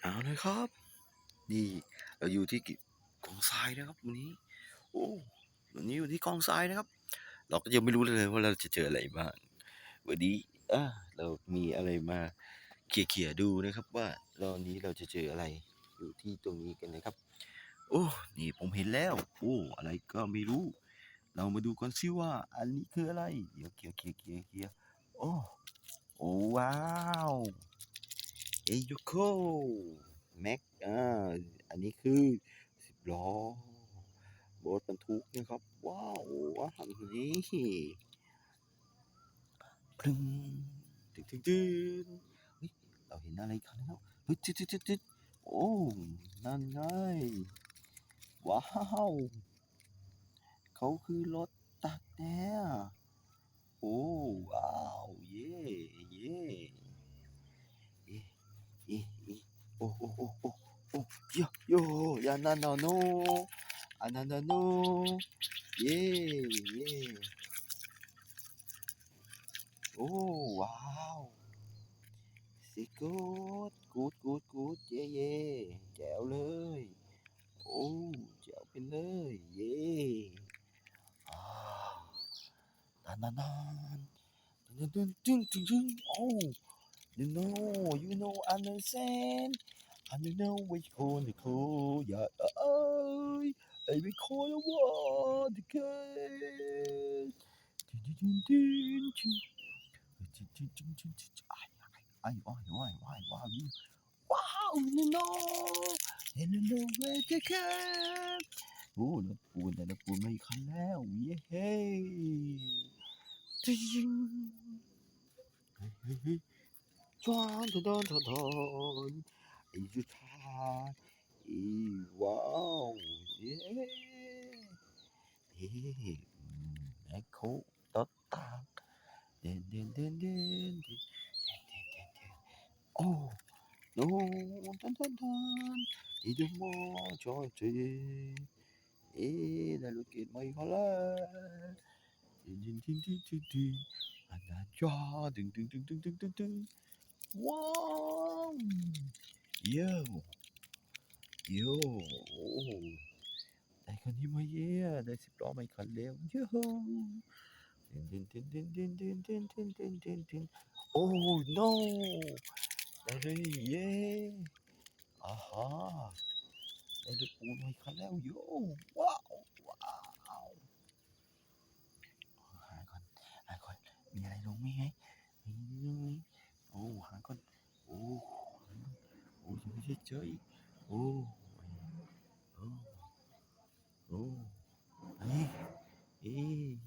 เอาเลยครับ นี่เราอยู่ที่กองทรายนะครับวันนี้ โอ้วันนี้อยู่ที่กองทรายนะครับ เราก็ยังไม่รู้เลยว่าเราจะเจออะไรบ้างวันนี้อะเรามีอะไรมาเขี่ยๆดูนะครับ ว่าตอนนี้เราจะเจออะไรอยู่ที่ตรงนี้กันนะครับ โอ้นี่ผมเห็นแล้วโอ้อะไรก็ไม่รู้ เรามาดูกันซิว่าอันนี้คืออะไรเดี๋ยวเขี่ยเขี่ยเขี่ยเขี่ยโอ้โอ้ว้าว เอโยโคแม็กอ่าอันนี้คือสิบล้อบรถบรรทุกนะครับ ว้าวว้าวนี่พรึงตึ๊ดตึ๊ดตึ๊ดเฮ้ยเราเห็นอะไรกันแล้วเฮ้ยตึ๊ดตึ๊ดตึ๊ดตึ๊ดโอ้นั่นไงว้าว เขาคือรถตักแน่ yo ya na na no anana no yeah yeah. Oh wow. Si good good good good. Yeah yeah. Chẹo lơi oh chẹo bên lơi yeah. Ah. Na na na. Dun dun dun oh you know you know understand. I don't know which one to call ya. I, I recall a one to get. I, I, I, I, I, I, wow, no, no, no, no, where to get. โอ้รถปูนแต่รถปูนไม่คันแล้วเย้เฮ้จิงจวนทอนทอนทอน Angel time. Hey, wow. Yeah. Yeah. Mẹ khổ tất tạng. Đen đen đen đen. Oh. No. Tan tan tan. Đi đâu mà cho chị. Hey, là lúc kia mày hả là. Din din din din din din. Anh đã cho. Ding ding ding ding ding ding ding. Wow. โอ้โน้ทันทันทันที่ดูมอจอยเจเอ๊ะได้ลูกเกดไม่เขาเย้โย่โอ้ได้คันนี้มาเย่ได้สิบล้อไม่คันแล้วเย่ดินดินดินดินดินดินดินดินดินดินดินโอ้ no ได้เลยเย่อาฮะได้รถปูนไม่คันแล้วโย่ว้า 있겠죠? 오, 오, 오, 이, 이,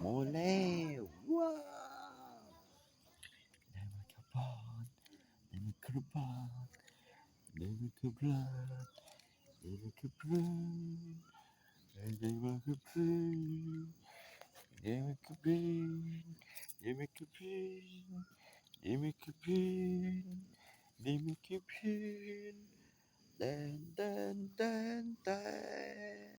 몰래, 우와. 내 마이크로폰, 내 마이크로폰, 내 마이크로폰, 내 마이크로폰, 내 마이크로폰, 내 마이크로폰, 내 마이크로폰, 내 마이크로폰. นิ่มคิบหินแดนแดนแดนแดน